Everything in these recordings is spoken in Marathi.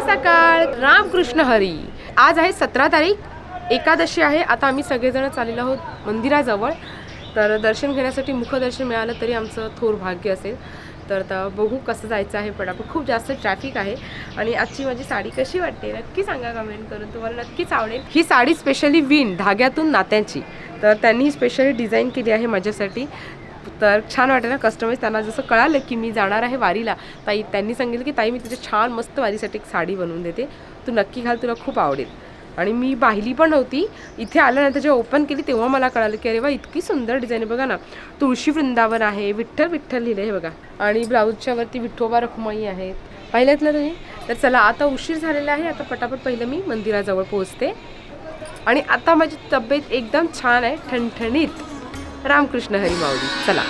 सकाळ रामकृष्ण हरी. आज आहे सतरा तारीख एकादशी आहे. आता आम्ही सगळेजण चाललेलो आहोत मंदिराजवळ. तर दर्शन घेण्यासाठी मुखदर्शन मिळालं तरी आमचं थोर भाग्य असेल. तर आता बघू कसं जायचं आहे पटापट खूप जास्त ट्रॅफिक आहे. आणि आजची माझी साडी कशी वाटते? नक्की सांगा कमेंट करून. तुम्हाला नक्कीच आवडेल. ही साडी स्पेशली विण धाग्यातून नात्यांची. तर त्यांनी स्पेशली डिझाईन केली आहे माझ्यासाठी. तर छान वाटेल ना कस्टमाइज त्यांना जसं कळालं की मी जाणार आहे वारीला ताई त्यांनी सांगितलं की ताई मी तुझ्या छान मस्त वारीसाठी एक साडी बनवून देते. तू नक्की घाल तुला खूप आवडेल. आणि मी पाहिली पण नव्हती. इथे आल्यानंतर जेव्हा ओपन केली तेव्हा मला कळालं की अरे वा इतकी सुंदर डिझाईन आहे. बघा ना तुळशी वृंदावन आहे विठ्ठल विठ्ठल लिहिलं आहे बघा. आणि ब्लाऊजच्या वरती विठोबा रखुमाई आहेत पाहिल्यात ना तुम्ही? तर चला आता उशीर झालेला आहे. आता पटापट पहिलं मी मंदिराजवळ पोहोचते. आणि आता माझी तब्येत एकदम छान आहे ठणठणीत. रामकृष्ण हरी माऊली चला.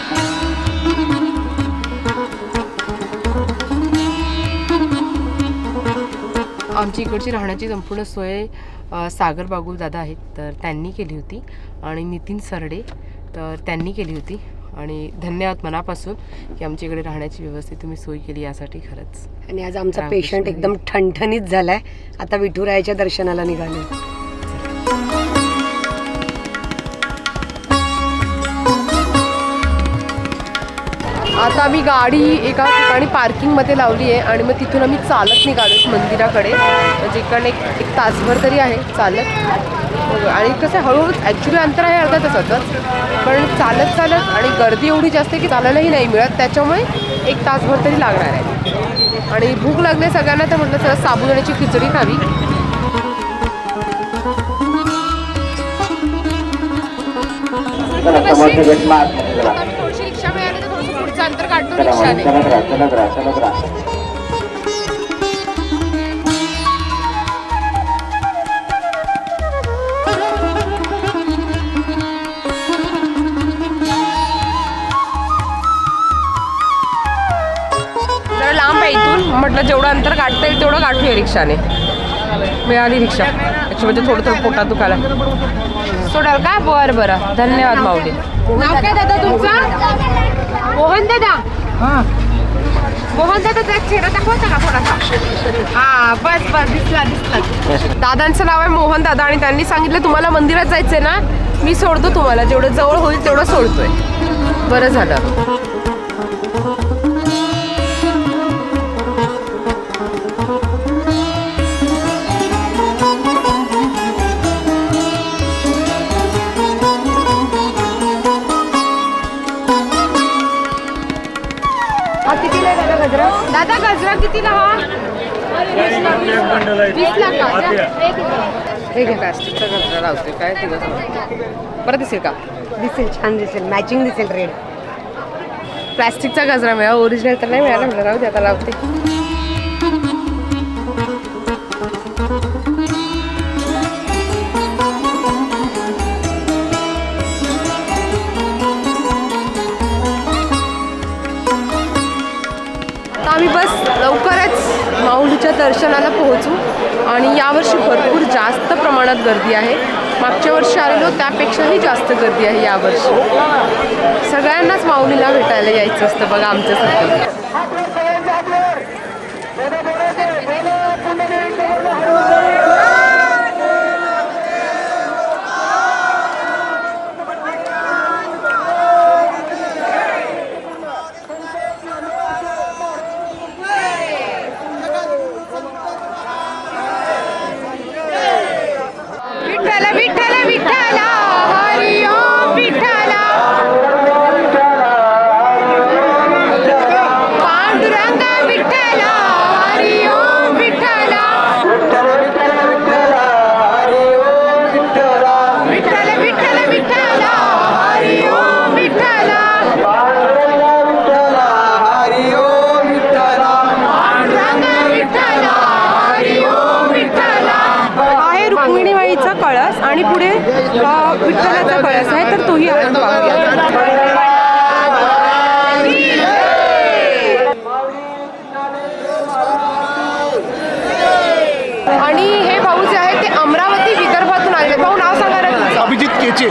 आमची इकडची राहण्याची संपूर्ण सोय सागर बागुल दादा आहेत तर त्यांनी केली होती. आणि नितीन सरडे तर त्यांनी केली होती. आणि धन्यवाद मनापासून की आमच्या इकडे राहण्याची व्यवस्थित तुम्ही सोय केली यासाठी खरंच. आणि आज आमचा पेशंट. एकदम ठणठणीत झालाय. आता विठुरायाच्या दर्शनाला निघाले आता आम्ही गाडी एका ठिकाणी पार्किंगमध्ये लावली आहे आणि मग तिथून आम्ही चालत निघालोच मंदिराकडे. म्हणजे कारण एक एक तासभर तरी आहे चालत. आणि कसं हळूहळू ॲक्च्युली अंतर आहे अर्धा तासातच पण चालत चालत आणि गर्दी एवढी जास्त आहे की चालायलाही नाही मिळत. त्याच्यामुळे एक तासभर तरी लागणार आहे. आणि भूक लागली सगळ्यांना तर म्हटलं सर साबुदाण्याची खिचडी खावी. चला. थोडंसं अंतर काढतो रिक्षाने. जरा लांब आहे इथून. म्हटलं जेवढं अंतर काढता येईल तेवढं गाठूया रिक्षाने. मिळाली रिक्षा. अच्छा म्हणजे थोडं थोडं पोटात दुखायला. सोडाल का? बरं बरं. धन्यवाद माऊली. नाव काय दादा तुमचं? मोहन दादा. मोहन दादा चेहरा दाखवता का थोडासा. हा बस बस दिसला दिसला. दादांचं नाव आहे मोहन दादा आणि त्यांनी सांगितलं तुम्हाला मंदिरात जायचंय ना मी सोडतो तुम्हाला. जेवढं जवळ होईल तेवढं सोडतोय. बरं झालं. गजरा कितीला हा वीसला का? हे घे प्लास्टिकचा गजरा लावते काय तुझं? बरं दिसेल का? दिसेल छान दिसेल. मॅचिंग दिसेल रेड प्लास्टिकचा गजरा मिळाला ओरिजिनल तर नाही मिळाला म्हटलं राहू दे आता लावते. माऊलीच्या दर्शनाला पोहोचू. आणि यावर्षी भरपूर जास्त प्रमाणात गर्दी आहे. मागच्या वर्षी आलेलो त्यापेक्षाही जास्त गर्दी आहे यावर्षी. सगळ्यांनाच माऊलीला भेटायला यायचं असतं बघा आमच्यासाठी विठ्ठलाचा कळस आहे तर तोही आपण पाहूया. आणि हे भाऊ जे आहेत ते अमरावती विदर्भातून आले. भाऊ नाव सांगा ना तुमचं. अभिजित केचे.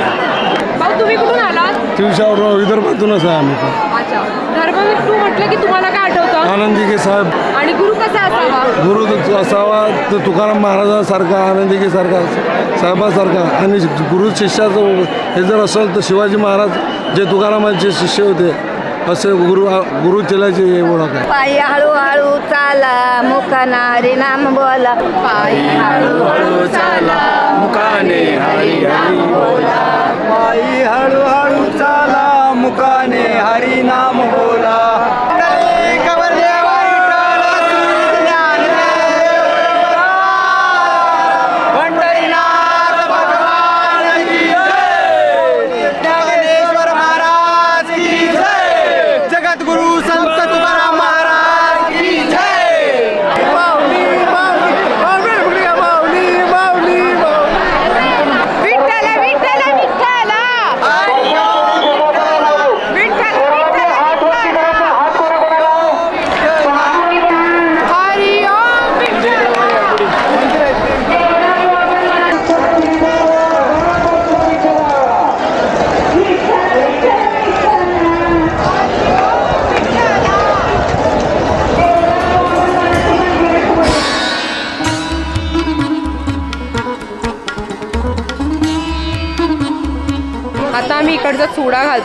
भाऊ तुम्ही कुठून आलात? विदर्भातूनच आहे आम्ही अच्छा. धर्मवीर टू म्हटलं की तुम्हाला काय आनंदीके साहेब आणि गुरु कसा असावा? गुरु असावा तर तुकाराम महाराजांसारखा आनंदीकेसारखा साहेबासारखा. आणि गुरु शिष्याचं हे जर असेल तर शिवाजी महाराज जे तुकारामांचे शिष्य होते असे गुरु गुरु चेल्याची हे ओळख आहे. पायी हळूहळू चाला मुखाना नाम बोला. पायी हळूहळू चाला मुकाने हरी हरी बोला. पायी हळूहळू चाला मुकाने हरी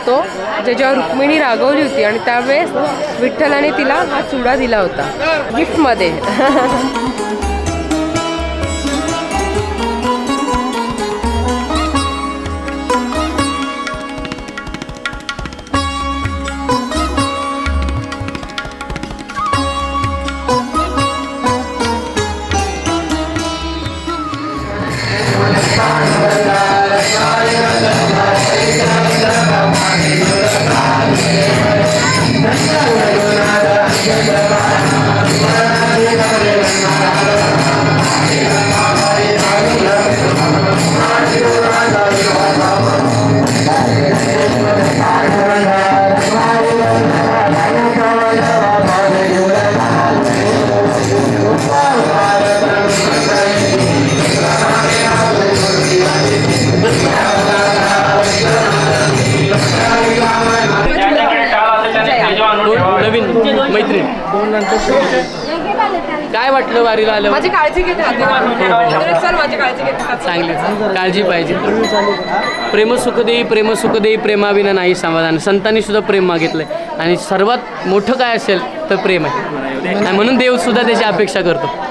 होतो ज्याच्यावर रुक्मिणी रागवली होती आणि त्यावेळेस विठ्ठलाने तिला हा चुडा दिला होता गिफ्टमध्ये. काळजी पाहिजे. प्रेम सुख प्रेम प्रेमाविना नाही समाधान. संतांनी सुद्धा प्रेम मागितलंय. आणि सर्वात मोठं काय असेल तर प्रेम आहे. आणि म्हणून देव सुद्धा त्याची अपेक्षा करतो.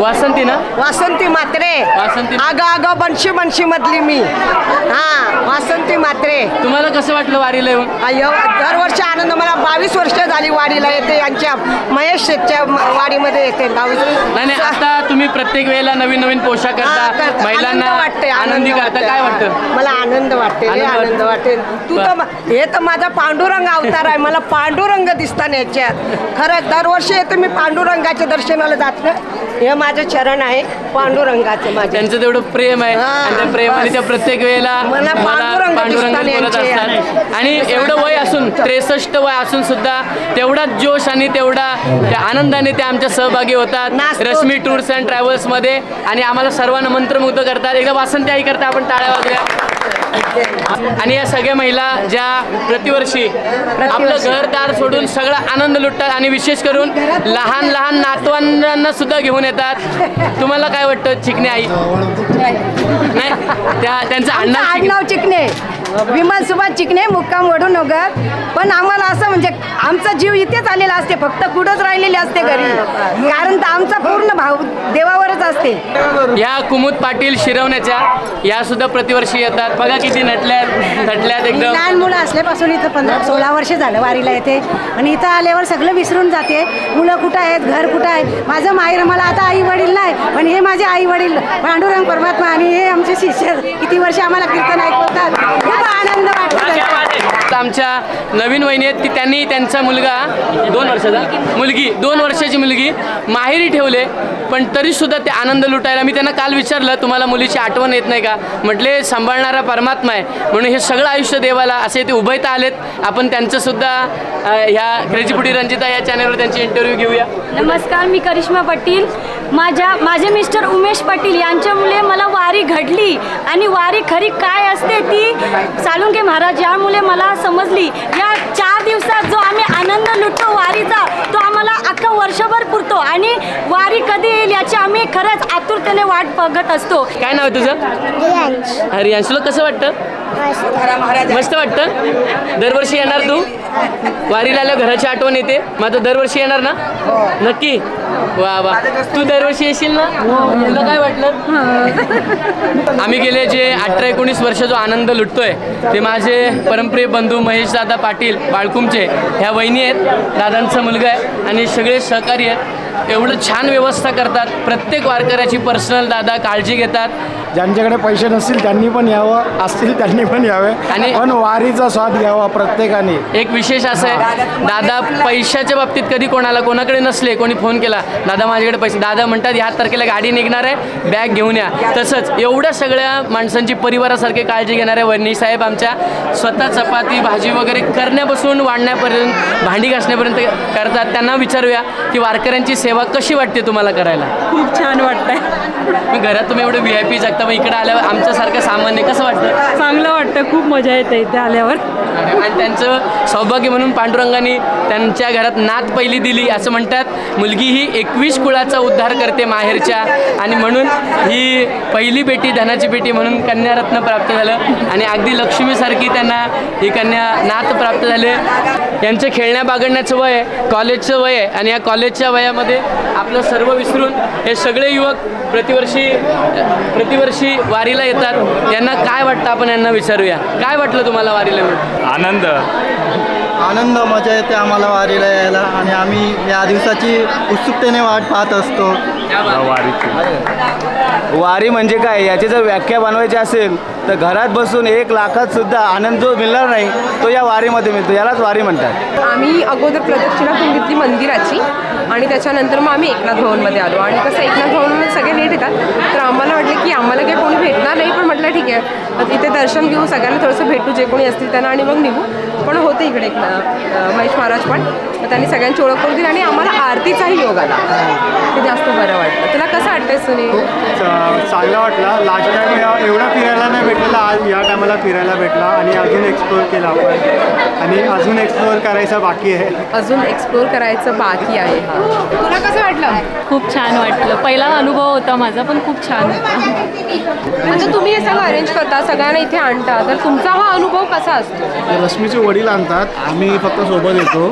वासंती ना? वासंती मात्रे. वासंती आग आग बनशी बनशी मधली मी. हा वासंती मात्रे. तुम्हाला कसं वाटलं वारीला येऊन? दरवर्षी आनंद मला बावीस वर्ष झाली वाडीला येते यांच्या महेश शेठच्या वाडीमध्ये येते बावीस नाही नाही आता तुम्ही प्रत्येक वेळेला नवीन नवीन पोशाख करता. महिलांना वाटते आनंदी करता. काय वाटतं? मला आनंद वाटते आनंद वाटते तू तर हे तर माझा पांडुरंग अवतार आहे मला पांडुरंग दिसतात याच्यात. खरंच दरवर्षी येते मी पांडुरंगाच्या दर्शनाला जात हे माझं चरण आहे पांडुरंगाचं माझे. त्यांचं तेवढं प्रेम आहे. आणि त्या प्रेमाने. त्या प्रत्येक वेळेला मला पांडुरंग बोलत. असतात. आणि एवढं वय असून त्रेसष्ट वय असून सुद्धा तेवढाच जोश आणि तेवढा त्या आनंदाने ते आमच्या सहभागी होतात. रश्मी टूर्स अँड ट्रॅव्हल्समध्ये आणि आम्हाला सर्वांना मंत्रमुग्ध करतात. एकदा वासंती आई करता आपण टाळ्या वाजल्या आणि या सगळ्या महिला ज्या प्रतिवर्षी आपलं घरदार सोडून सगळा आनंद लुटतात आणि विशेष करून लहान लहान नातवांना सुद्धा घेऊन येतात. तुम्हाला काय वाटतं चिकणे आई? नाही. त्या त्यांचं अण्णा चिकणे विमल सुभाष चिकणे मुक्काम वडू नगर पण आम्हाला असं म्हणजे आमचा जीव इथेच आलेला असते फक्त कुठंच राहिलेली असते घरी. कारण तर आमचा पूर्ण भाव देवावरच असते. या कुमुद पाटील शिरवण्याच्या या सुद्धा प्रतिवर्षी येतात. बघा किती नटल्यात नटल्यात एकदम. लहान मुलं असल्यापासून इथं पंधरा सोळा वर्ष झालं वारीला येते. आणि इथं आल्यावर सगळं विसरून जाते. मुलं कुठं आहेत घर कुठं आहे माझं माहेर मला आता आई वडील नाही पण हे माझे आई वडील पांडुरंग परमात्मा आणि हे आमचे शिष्य किती वर्ष आम्हाला कीर्तन ऐकवतात. आनंद वाटतो आमच्या नवीन वहिनी आहेत की त्यांनी त्यांचा मुलगा दोन वर्षाचा मुलगी दोन वर्षाची मुलगी माहेरी ठेवले पण तरी सुद्धा ते आनंद लुटायला मी त्यांना काल विचारलं तुम्हाला मुलीची आठवण येत नाही का? म्हटले सांभाळणारा परमात्मा आहे. म्हणून हे सगळं आयुष्य देवाला असे ते उभयता आलेत. आपण त्यांचं सुद्धा अ, ह्या क्रेजीपुटी रंजिता या चॅनलवर त्यांची इंटरव्ह्यू घेऊया. नमस्कार मी करिश्मा पाटील. माझ्या माझे मिस्टर उमेश पाटील यांच्यामुळे मला वारी घडली. आणि वारी खरी काय असते ती सालुंगे महाराज यामुळे मला समजली. या चार दिवसात जो आम्ही आनंद लुटतो वारीचा तो आम्हाला अख्खा वर्षभर पुरतो. आणि वारी कधी येईल याची आम्ही खरंच आतुरतेने वाट बघत असतो. काय नाव तुझं? हरियांशुला कसं वाटतं? मस्त वाटतं? दरवर्षी येणार तू? वारीला घराची आठवण येते. मग आता दरवर्षी येणार ना? नक्की? वा वा. तू दरवर्षी येशील ना? तुला काय वाटलं? आम्ही गेले जे अठरा एकोणीस वर्ष जो आनंद लुटतोय ते माझे परमप्रिय बंधू महेश दादा पाटील बाळकुमचे ह्या वहिनी आहेत दादांचा मुलगा आहे आणि सगळे सहकारी आहेत. एवढं छान व्यवस्था करतात. प्रत्येक वारकऱ्याची पर्सनल दादा काळजी घेतात. ज्यांच्याकडे पैसे नसतील त्यांनी पण यावं असतील त्यांनी पण यावे. आणि- पण वारीचा स्वाद घ्यावा प्रत्येकाने. एक विशेष असं आहे दादा पैशाच्या बाबतीत कधी कोणाला कोणाकडे नसले कोणी फोन केला दादा माझ्याकडे पैसे दादा म्हणतात ह्या तारखेला गाडी निघणार आहे बॅग घेऊन या. तसंच एवढ्या सगळ्या माणसांची परिवारासारखी काळजी घेणाऱ्या वहिनी साहेब आमच्या स्वतः चपाती भाजी वगैरे करण्यापासून वाढण्यापर्यंत भांडी घासण्यापर्यंत करतात. त्यांना विचारूया की वारकऱ्यांची सेवा कशी वाटते तुम्हाला करायला? खूप छान वाटतंय. घरात तुम्ही एवढं व्ही आय पी जगता मग इकडं आल्यावर आमच्यासारखं सामान्य कसं वाटतं? चांगलं वाटतं. खूप मजा येते इथे आल्यावर. आणि त्यांचं सौभाग्य म्हणून पांडुरंगाने त्यांच्या घरात नात पहिली दिली असं म्हणतात. मुलगी ही एकवीस कुळाचा उद्धार करते माहेरच्या. आणि म्हणून ही पहिली बेटी धनाची बेटी म्हणून कन्यारत्न प्राप्त झालं. आणि अगदी लक्ष्मीसारखी त्यांना ही कन्या नात प्राप्त झाले. यांचं खेळण्या बागडण्याचं वय आहे कॉलेजचं वय आहे. आणि या कॉलेजच्या वयामध्ये आपलं सर्व विसरून हे सगळे युवक प्रतिवर्षी प्रतिवर्षी वारीला येतात. यांना काय वाटतं? आपण यांना विचारूया. काय वाटलं तुम्हाला वारीला मिळून आनंद. आनंद मजा येते आम्हाला वारीला यायला. आणि आम्ही या दिवसाची उत्सुकतेने वाट पाहत असतो. वारीची. वारी म्हणजे काय? याची जर व्याख्या बनवायची असेल तर घरात बसून एक लाखात सुद्धा आनंद जो मिळणार नाही तो या वारीमध्ये मिळतो. यालाच वारी म्हणतात. आम्ही अगोदर प्रदक्षिणा करून घेतली मंदिराची आणि त्याच्यानंतर मग आम्ही एकनाथ भवनमध्ये आलो. आणि कसं एकनाथ भवनमध्ये सगळे लेट येतात तर आम्हाला वाटलं की आम्हाला काही कोणी भेटणार नाही पण म्हटलं ठीक आहे. आता इथे दर्शन घेऊ सगळ्यांना थोडंसं भेटू जे कोणी असतील त्यांना आणि मग निघू. पण होते इकडे महेश महाराज पण. त्यांनी सगळ्यांची ओळख करून दिली आणि आम्हाला आरतीचाही योग आला. ते जास्त बरं वाटलं. तुला कसं वाटतंय सुनील चांगला वाटला. लास्ट टाइम एवढा फिरायला नाही भेटलेला आज या टायमाला फिरायला भेटला आणि अजून एक्सप्लोअर केला आपण. आणि अजून एक्सप्लोअर करायचं बाकी आहे. अजून एक्सप्लोर करायचं बाकी आहे हा. तुला कसं वाटलं? खूप छान वाटलं. पहिला अनुभव होता माझा पण खूप छान होता. म्हणजे तुम्ही हे सगळं अरेंज करता सगळ्यांना इथे आणता तर तुमचा हा अनुभव कसा असतो? रश्मीचे वडील आणतात आम्ही फक्त सोबत येतो.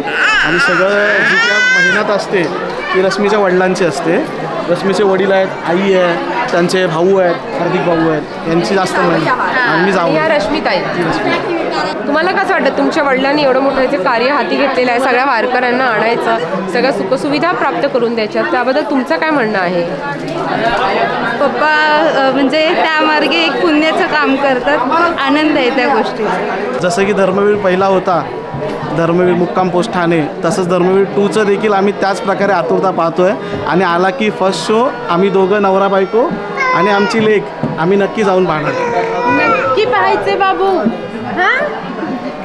आणि सगळं जी काय मेहनत असते ती रश्मीच्या वडिलांची असते. रश्मीचे वडील आहेत आई आहे त्यांचे भाऊ आहेत हार्दिक भाऊ आहेत यांची जास्त मेहनत. आणि मी जाऊन या रश्मिताई. तुम्हाला कसं वाटतं? तुमच्या वडिलांनी एवढं मोठं इथे कार्य हाती घेतलेलं आहे सगळ्या वारकऱ्यांना आणायचं सगळ्या सुखसुविधा प्राप्त करून द्यायच्या त्याबद्दल तुमचं काय म्हणणं आहे? पप्पा म्हणजे त्या मार्गे एक पुण्याचं काम करतात आनंद आहे त्या गोष्टीचा. जसं की धर्मवीर पहिला होता धर्मवीर मुक्काम पोस्ट ठाणे तसंच धर्मवीर टूचं देखील आम्ही त्याच प्रकारे आतुरता पाहतोय. आणि आला की फर्स्ट शो आम्ही दोघं नवरा बायको आणि आमची लेख आम्ही नक्की जाऊन पाहणार. नक्की पाहायचे बाबू. हा?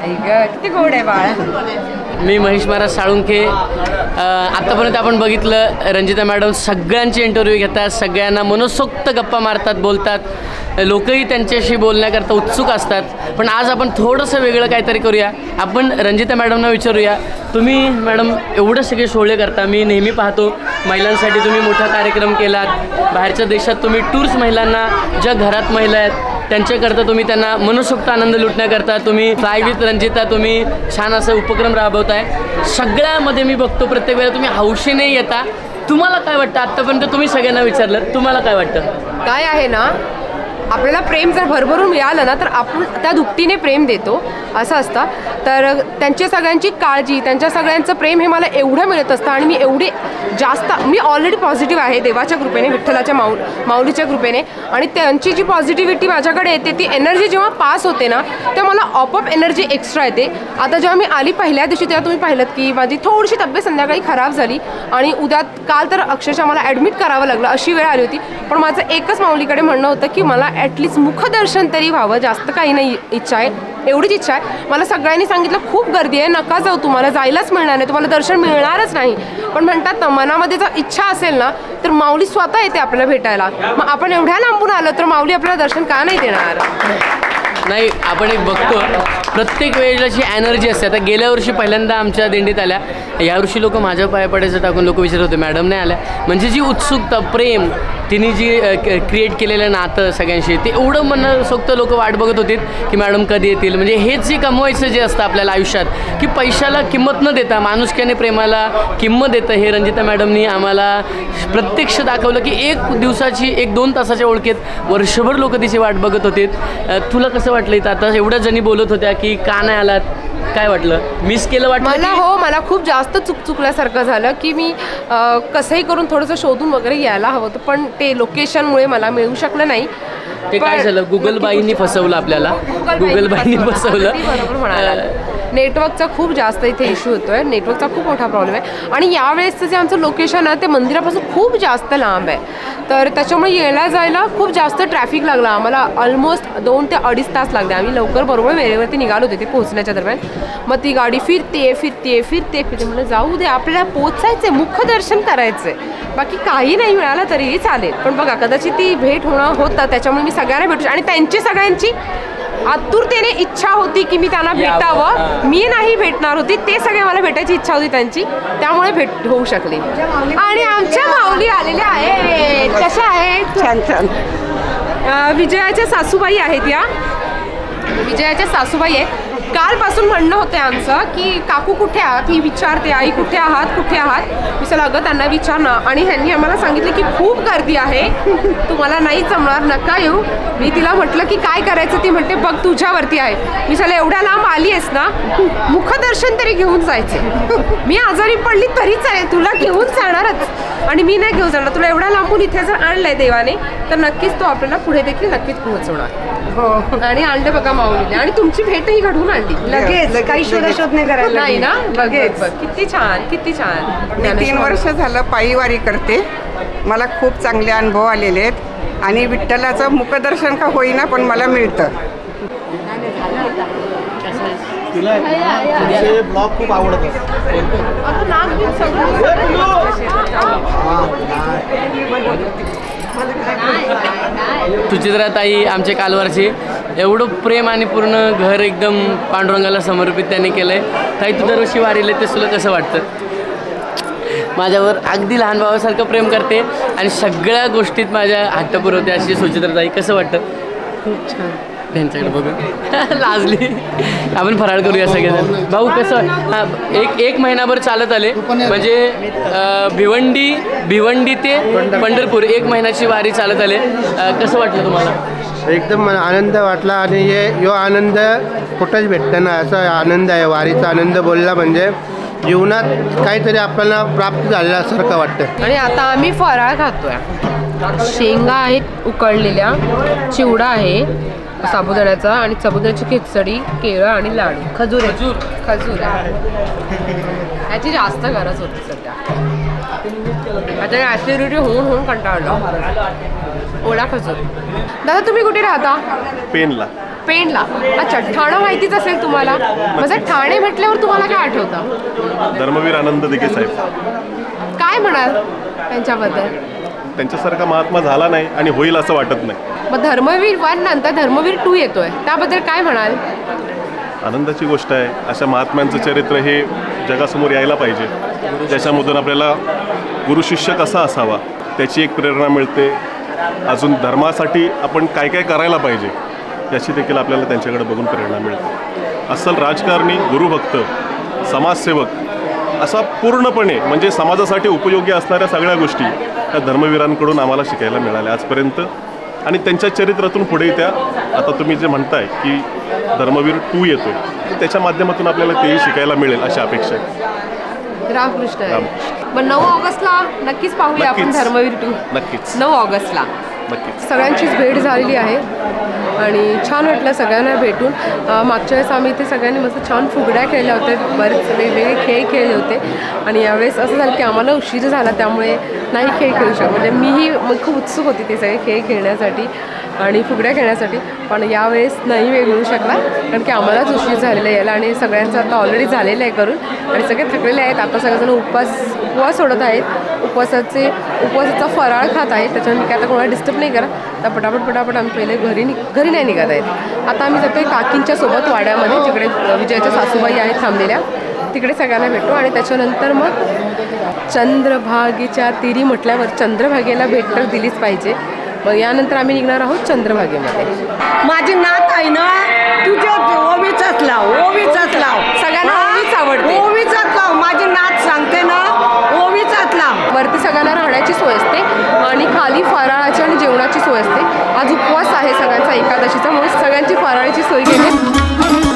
आई गं, किती गोड आहे बाळ. मी महेश महाराज साळुंखे. आत्तापर्यंत आपण बघितलं रंजिता मॅडम सगळ्यांचे इंटरव्ह्यू घेतात सगळ्यांना मनसोक्त गप्पा मारतात बोलतात. लोकही त्यांच्याशी बोलण्याकरता उत्सुक असतात. पण आज आपण थोडंसं वेगळं काहीतरी करूया. आपण रंजिता मॅडमना विचारूया. तुम्ही मॅडम एवढं सगळे सोहळे करता मी नेहमी पाहतो. महिलांसाठी तुम्ही मोठा कार्यक्रम केलात. बाहेरच्या देशात तुम्ही टूर्स महिलांना ज्या घरात महिला आहेत त्यांच्याकरता तुम्ही त्यांना मनसोक्त आनंद लुटण्याकरता तुम्ही फ्लाय विथ रंजिता तुम्ही छान असा उपक्रम राबवताय. सगळ्यामध्ये मी बघतो प्रत्येक वेळेला तुम्ही हौशीने येता. तुम्हाला काय वाटतं? आत्तापर्यंत तुम्ही सगळ्यांना विचारलं. तुम्हाला काय वाटतं? काय आहे ना आपल्याला प्रेम जर भरभरून मिळालं ना तर आपण त्या दुपटीने प्रेम देतो असं असतं. तर त्यांच्या सगळ्यांची काळजी त्यांच्या सगळ्यांचं प्रेम हे मला एवढं मिळत असतं आणि मी एवढी जास्त मी ऑलरेडी पॉझिटिव्ह आहे देवाच्या कृपेने विठ्ठलाच्या माऊ माऊलीच्या कृपेने. आणि त्यांची जी पॉझिटिव्हिटी माझ्याकडे येते ती एनर्जी जेव्हा पास होते ना तेव्हा मला ऑपअप एनर्जी एक्स्ट्रा येते. आता जेव्हा मी आली पहिल्या दिवशी तेव्हा तुम्ही पाहिलं की माझी थोडीशी तब्येत संध्याकाळी खराब झाली आणि उद्या काल तर अक्षरशः मला ॲडमिट करावं लागलं अशी वेळ आली होती. पण माझं एकच माऊलीकडे म्हणणं होतं की मला ॲटलिस्ट मुखदर्शन तरी व्हावं. जास्त काही नाही इच्छा आहे. एवढीच इच्छा आहे. मला सगळ्यांनी सांगितलं खूप गर्दी आहे. नका जाऊ तुम्हाला. जायलाच मिळणार नाही. तुम्हाला दर्शन मिळणारच नाही. पण म्हणतात ना मनामध्ये जर इच्छा असेल ना तर माऊली स्वतः येते आपल्याला भेटायला. मग आपण एवढ्या लांबून आलो तर माऊली आपल्याला दर्शन का नाही देणार? नाही आपण एक बघतो. प्रत्येक वेळेला जी एनर्जी असते. आता गेल्या वर्षी पहिल्यांदा आमच्या दिंडीत आल्या. यावर्षी लोक माझ्या पाया पडायचं टाकून लोक विचारत होते मॅडम नाही आल्या. म्हणजे जी उत्सुकता प्रेम तिने जी क्रिएट केलेलं नातं सगळ्यांशी ते एवढं मनसोक्त लोक वाट बघत होते की मॅडम कधी येतील? म्हणजे हेच जे कमवायचं जे असतं आपल्याला आयुष्यात की पैशाला किंमत न देता माणुसक्याने प्रेमाला किंमत देतं हे रंजिता मॅडमनी आम्हाला प्रत्यक्ष दाखवलं की एक दिवसाची एक दोन तासाच्या ओळखीत वर्षभर लोक तिची वाट बघत होते तुला कसं वाटलं इथं? आता एवढ्या जणी बोलत होत्या की का नाही आलात? काय वाटलं? मिस केलं वाटलं मला की- हो मला खूप जास्त चुक चुकल्यासारखं झालं की मी अ, कसंही करून थोडंसं शोधून वगैरे यायला हवं होतं पण ते लोकेशनमुळे मला मिळू शकलं नाही. ते काय पण- झालं? गुगल बाईंनी फसवलं आपल्याला. गुगल बाईंनी फसवलं. अगदी बरोबर अ, नेटवर्कचा खूप जास्त इथे इश्यू आहे नेटवर्कचा खूप मोठा प्रॉब्लेम आहे. आणि यावेळेसचं जे आमचं लोकेशन आहे ते मंदिरापासून खूप जास्त लांब आहे. तर त्याच्यामुळे यायला जायला खूप जास्त ट्रॅफिक लागला. आम्हाला ऑलमोस्ट दोन ते अडीच तास लागले. आम्ही लवकर बरोबर वेळेवरती निघालो होते ते पोहोचण्याच्या दरम्यान. मग ती गाडी फिरते फिरते फिरते फिरते म्हणजे जाऊ दे आपल्याला पोचायचं मुखदर्शन करायचं बाकी काही नाही मिळालं तरीही चालेल. पण बघा कदाचित ती भेट होणं होतं. त्याच्यामुळे मी सगळ्यांना भेटू आणि त्यांची सगळ्यांची आतुरतेने इच्छा होती की मी त्यांना भेटावं. मी नाही भेटणार होती. ते सगळे मला भेटायची इच्छा होती त्यांची. त्यामुळे भेट होऊ शकली. आणि आमच्या माऊली आलेल्या आहेत. कशा आहेत? छान छान. विजयाच्या सासूबाई आहेत या. विजयाच्या सासूबाई आहेत. कालपासून म्हणणं होतं आमचं की काकू कुठे आहात? ही विचारते आई कुठे आहात? कुठे आहात? मी चला अगं त्यांना विचारणं. आणि ह्यांनी आम्हाला सांगितलं की खूप गर्दी आहे. तुम्हाला नाही जमणार नका येऊ. मी तिला म्हटलं की काय करायचं? ती म्हणते बघ तुझ्यावरती आहे. मी चला एवढ्या लांब आली आहेस ना मुखदर्शन तरी घेऊन जायचे. मी आजारी पडली तरी चालेल तुला घेऊन जाणारच. आणि मी नाही घेऊन जाणार. तुला एवढ्या लांबून इथे जर आणलंय देवाने तर नक्कीच तो आपल्याला पुढे देखील नक्कीच पोहोचवणार. हो. आणि आणलं बघा माऊलीने. आणि तुमची भेटही घडवून आणली. लगेच. काही शोधाशोध नाही करायला नाही ना? लगेच. किती छान किती छान. मी तीन वर्ष झालं पायीवारी करते. मला खूप चांगले अनुभव आलेले आहेत. आणि विठ्ठलाचं मुखदर्शन का होईना पण मला मिळतं. तिला तुमचे ब्लॉग खूप सुचित्रा ताई आमच्या कालवारची. एवढं प्रेम आणि पूर्ण घर एकदम पांडुरंगाला समर्पित त्यांनी केलं आहे ताई तू दरवर्षी वारीले ते तुला कसं वाटतं? माझ्यावर अगदी लहान भावासारखं प्रेम करते आणि सगळ्या गोष्टीत माझ्या हट्ट पुरवते अशी सुचित्रा ताई कसं वाटतं? खूप छान. त्यांच्याकडे बघून लाजली. आपण फराळ करूया सगळेजण भाऊ कसं? हां एक एक महिनाभर चालत आले. म्हणजे अं, भिवंडी भिवंडी ते पंढरपूर एक महिन्याची वारी चालत आले. अं, कसं वाटलं तुम्हाला? एकदम मला आनंद वाटला आणि हे यो आनंद कुठंच भेटतं ना असा आनंद आहे वारीचा आनंद बोलला म्हणजे. जीवनात काहीतरी आपल्याला प्राप्त झाल्यासारखं वाटतं आणि आता आम्ही फराळ खातोय. शेंगा आहेत उकडलेल्या चिवडा आहे साबुदाण्याचा आणि साबुदाण्याची खिचडी केळं आणि लाडू. खजूर खजूर. खजूर याची जास्त गरज होती सध्या. आता ॲसिडिटी होऊन होऊन कंटाळलं. ओला खजूर. दादा तुम्ही कुठे राहता? पेनला पेणला. अच्छा ठाणं माहितीच असेल तुम्हाला? माझं ठाणे म्हटल्यावर तुम्हाला काय आठवतं? धर्मवीर आनंद दिघे साहेब. काय म्हणाल त्यांच्याबद्दल? त्यांच्यासारखा महात्मा झाला नाही आणि होईल असं वाटत नाही. मग धर्मवीर वन नंतर धर्मवीर टू येतोय. त्याबद्दल काय म्हणाल? आनंदाची गोष्ट आहे. अशा महात्म्यांचं चरित्र हे जगासमोर यायला पाहिजे. ज्याच्यामधून आपल्याला गुरु शिष्य कसा असावा त्याची एक प्रेरणा मिळते. अजून धर्मासाठी आपण काय काय करायला पाहिजे याची देखील आपल्याला त्यांच्याकडे बघून प्रेरणा मिळते. अस्सल राजकारणी गुरुभक्त समाजसेवक असा पूर्णपणे म्हणजे समाजासाठी उपयोगी असणाऱ्या सगळ्या गोष्टी त्या धर्मवीरांकडून आम्हाला शिकायला मिळाल्या आजपर्यंत. आणि त्यांच्या चरित्रातून पुढे त्या आता तुम्ही जे म्हणताय की धर्मवीर टू येतो त्याच्या माध्यमातून आपल्याला तेही शिकायला मिळेल अशी अपेक्षा आहे. रामकृष्ण. मग नऊ ऑगस्टला नक्कीच पाहूया आपण. धर्मवीर टू. नक्कीच. नऊ ऑगस्टला. नक्कीच सगळ्यांचीच भेट झालेली आहे. आणि छान वाटलं सगळ्यांना भेटून. मागच्या वेळेस आम्ही इथे सगळ्यांनी मस्त छान फुगड्या खेळल्या होत्या. बरेच वेगवेगळे खेळ खेळले होते. आणि यावेळेस असं झालं की आम्हाला उशीर झाला त्यामुळे नाही खेळ खेळू शकतो. म्हणजे मीही खूप उत्सुक होती ते सगळे खेळ खेळण्यासाठी. आणि फुगड्या खेळण्यासाठी. पण यावेळेस नाही वेळ मिळू शकला कारण की आम्हालाच उशीर झालेला आहे याला आणि सगळ्यांचं आता ऑलरेडी झालेलं आहे करून. आणि सगळे थकलेले आहेत. आता सगळेजण उपवास उपवास सोडत आहेत. उपवासाचे उपवासाचा फराळ खात आहेत. त्याच्यामुळे मी काय आता कोणाला डिस्टर्ब नाही करत. तर पटापट पटापट आम्ही पहिले घरी नि घरी नाही निघत आहेत. आता आम्ही जातो काकींच्या सोबत वाड्यामध्ये जिकडे विजयाच्या सासूबाई आहेत थांबलेल्या. तिकडे सगळ्यांना भेटू आणि त्याच्यानंतर मग चंद्रभागेच्या तिरी म्हटल्यावर चंद्रभागेला भेट तर दिलीच पाहिजे. मग यानंतर आम्ही निघणार आहोत चंद्रभागेमध्ये. माझी नात आहे ना तुझ्या ओवीचाच लाव ओवीचाच लाव. सगळ्यांना ओवीच आवडते. ओवीचाच लाव. माझी नात सांगते ना ओवीचाच लाव. वरती सगळ्यांना राहण्याची सोय असते आणि खाली फराळाची आणि जेवणाची सोय असते. आज उपवास आहे सगळ्यांचा एकादशीचा म्हणून सगळ्यांची फराळाची सोय केली.